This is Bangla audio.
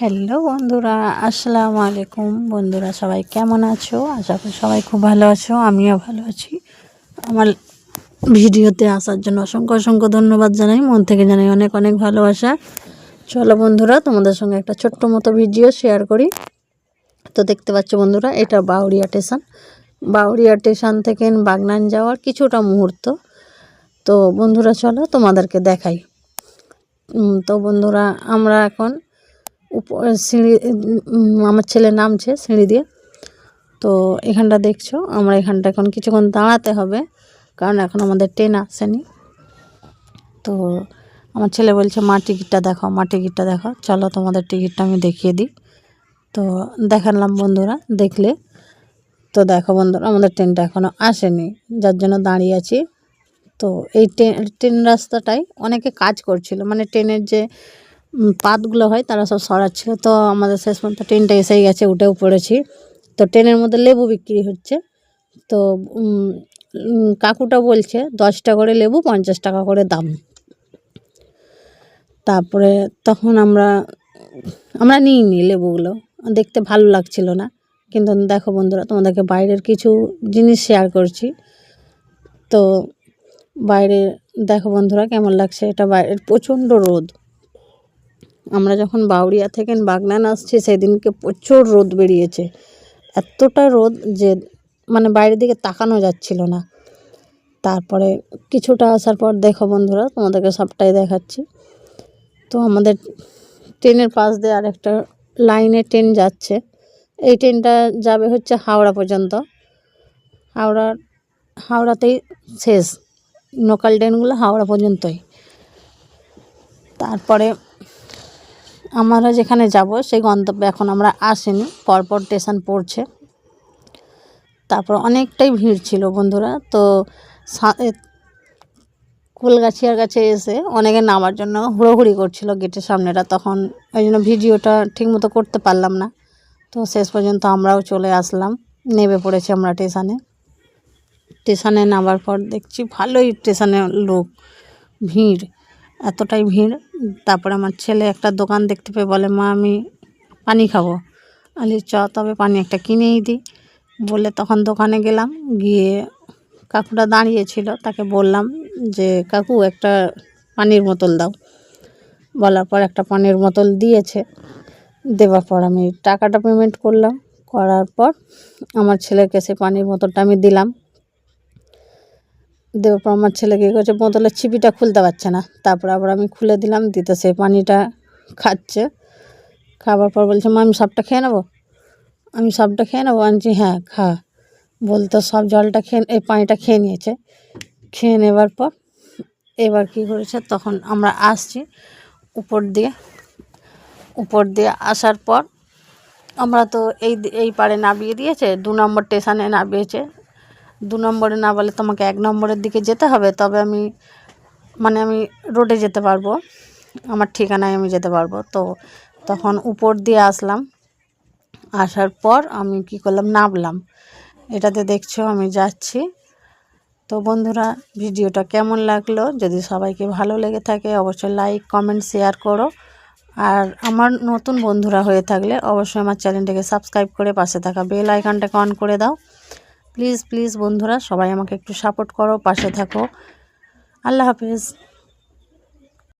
হ্যালো বন্ধুরা, আসসালামু আলাইকুম। বন্ধুরা, সবাই কেমন আছো? আশা করি সবাই খুব ভালো আছো, আমিও ভালো আছি। আমার ভিডিওতে আসার জন্য অসংখ্য অসংখ্য ধন্যবাদ জানাই। মন থেকে জানাই অনেক অনেক ভালোবাসা। চলো বন্ধুরা, তোমাদের সঙ্গে একটা ছোট্ট মতো ভিডিও শেয়ার করি। তো দেখতে পাচ্ছ বন্ধুরা, এটা বাউরিয়া স্টেশন। বাউরিয়া স্টেশন থেকে বাগনান যাওয়ার কিছুটা মুহূর্ত। তো বন্ধুরা, চলো তোমাদেরকে দেখাই। তো বন্ধুরা, আমরা এখন সিঁড়ি আমার ছেলে নামছে সিঁড়ি দিয়ে। তো এখানটা দেখছ, আমরা এখানটা এখন কিছুক্ষণ দাঁড়াতে হবে, কারণ এখন আমাদের ট্রেন আসেনি। তো আমার ছেলে বলছে, মা, টিকিটটা দেখাও, মা, টিকিটটা দেখাও। চলো তোমাদের টিকিটটা আমি দেখিয়ে দিই। তো দেখালাম বন্ধুরা, দেখলে। তো দেখো বন্ধুরা, আমাদের ট্রেনটা এখনও আসেনি, যার জন্য দাঁড়িয়ে আছি। তো এই ট্রেন ট্রেন রাস্তাটাই অনেকে কাজ করছিল মানে ট্রেনের যে পাতগুলো হয়, তারা সব সরাচ্ছিল তো আমাদের শেষ পর্যন্ত ট্রেনটা এসেই গেছে, উঠেও পড়েছি। তো ট্রেনের মধ্যে লেবু বিক্রি হচ্ছে। তো কাকুটা বলছে দশটা করে লেবু, পঞ্চাশ টাকা করে দাম। তারপরে তখন আমরা আমরা নিই নি লেবুগুলো। দেখতে ভালো লাগছিল না। কিন্তু দেখো বন্ধুরা, তোমাদেরকে বাইরের কিছু জিনিস শেয়ার করছি। তো বাইরে, দেখো বন্ধুরা কেমন লাগছে, এটা বাইরের প্রচণ্ড রোদ। আমরা যখন বাউরিয়া থেকে বাগনান আসছি, সেদিনকে প্রচুর রোদ বেরিয়েছে। এতটা রোদ যে মানে বাইরের দিকে তাকানো যাচ্ছিল না। তারপরে কিছুটা আসার পর দেখো বন্ধুরা, তোমাদেরকে সবটাই দেখাচ্ছি। তো আমাদের ট্রেনের পাশ দিয়ে আরেকটা লাইনে ট্রেন যাচ্ছে। এই ট্রেনটা যাবে হচ্ছে হাওড়া পর্যন্ত। হাওড়া, হাওড়াতেই শেষ। লোকাল ট্রেনগুলো হাওড়া পর্যন্তই। তারপরে আমরা যেখানে যাব, সেই গন্তব্যে এখন আমরা আসিনি। পরপর স্টেশন পড়ছে। তারপর অনেকটাই ভিড় ছিল বন্ধুরা। তো কুলগাছিয়ার কাছে এসে অনেকে নামার জন্য হুড়োহুড়ি করছিল গেটের সামনেটা। তখন ওই জন্য ভিডিওটা ঠিকমতো করতে পারলাম না। তো শেষ পর্যন্ত আমরাও চলে আসলাম। নেমে পড়েছি আমরা স্টেশনে। স্টেশনে নামার পর দেখছি ভালোই স্টেশনে লোক, ভিড়। এতটাই ভিড়। তারপরে আমার ছেলে একটা দোকান দেখতে পেয়ে বলে, মা, আমি পানি খাব। আলি চ, তবে পানি একটা কিনেই দিই বলে তখন দোকানে গেলাম, গিয়ে কাকুটা দাঁড়িয়েছিল, তাকে বললাম যে, কাকু, একটা পানির বোতল দাও। বলার পর একটা পানির বোতল দিয়েছে। দেওয়ার পর আমি টাকাটা পেমেন্ট করলাম। করার পর আমার ছেলেকে সে পানির বোতলটা আমি দিলাম। পর আমার ছেলে কী করছে? বোতলের ছিপিটা খুলতে পারছে না। তারপর আবার আমি খুলে দিলাম, দিতে সে পানিটা খাচ্ছে। খাবার পর বলছে, মা, আমি সবটা খেয়ে নেব? আমি সবটা খেয়ে নেব? আনছি হ্যাঁ খা। বলতো সব জলটা খেয়ে, এই পানিটা খেয়ে নিয়েছে। খেয়ে নেবার পর এবার কী করেছে? তখন আমরা আসছি উপর দিয়ে। উপর দিয়ে আসার পর আমরা তো এই এই পারে নামিয়ে দিয়েছে, দু নম্বর স্টেশনে নামিয়েছে। দু নম্বরে না বলে তোমাকে এক নম্বরের দিকে যেতে হবে, তবে আমি মানে আমি রোডে যেতে পারব। আমার ঠিকানায় আমি যেতে পারব। তো তখন উপর দিয়ে আসলাম। আসার পর আমি কি করলাম? নামলাম। এটাতে দেখছ আমি যাচ্ছি। তো বন্ধুরা, ভিডিওটা কেমন লাগল? যদি সবাইকে ভালো লেগে থাকে, অবশ্যই লাইক কমেন্ট শেয়ার করো। আর আমার নতুন বন্ধুরা হয়ে থাকলে অবশ্যই আমার চ্যানেলটাকে সাবস্ক্রাইব করে পাশে থাকা বেল আইকনটাকে অন করে দাও। প্লিজ প্লিজ বন্ধুরা সবাই আমাকে একটু সাপোর্ট করো পাশে থাকো। আল্লাহ হাফেজ।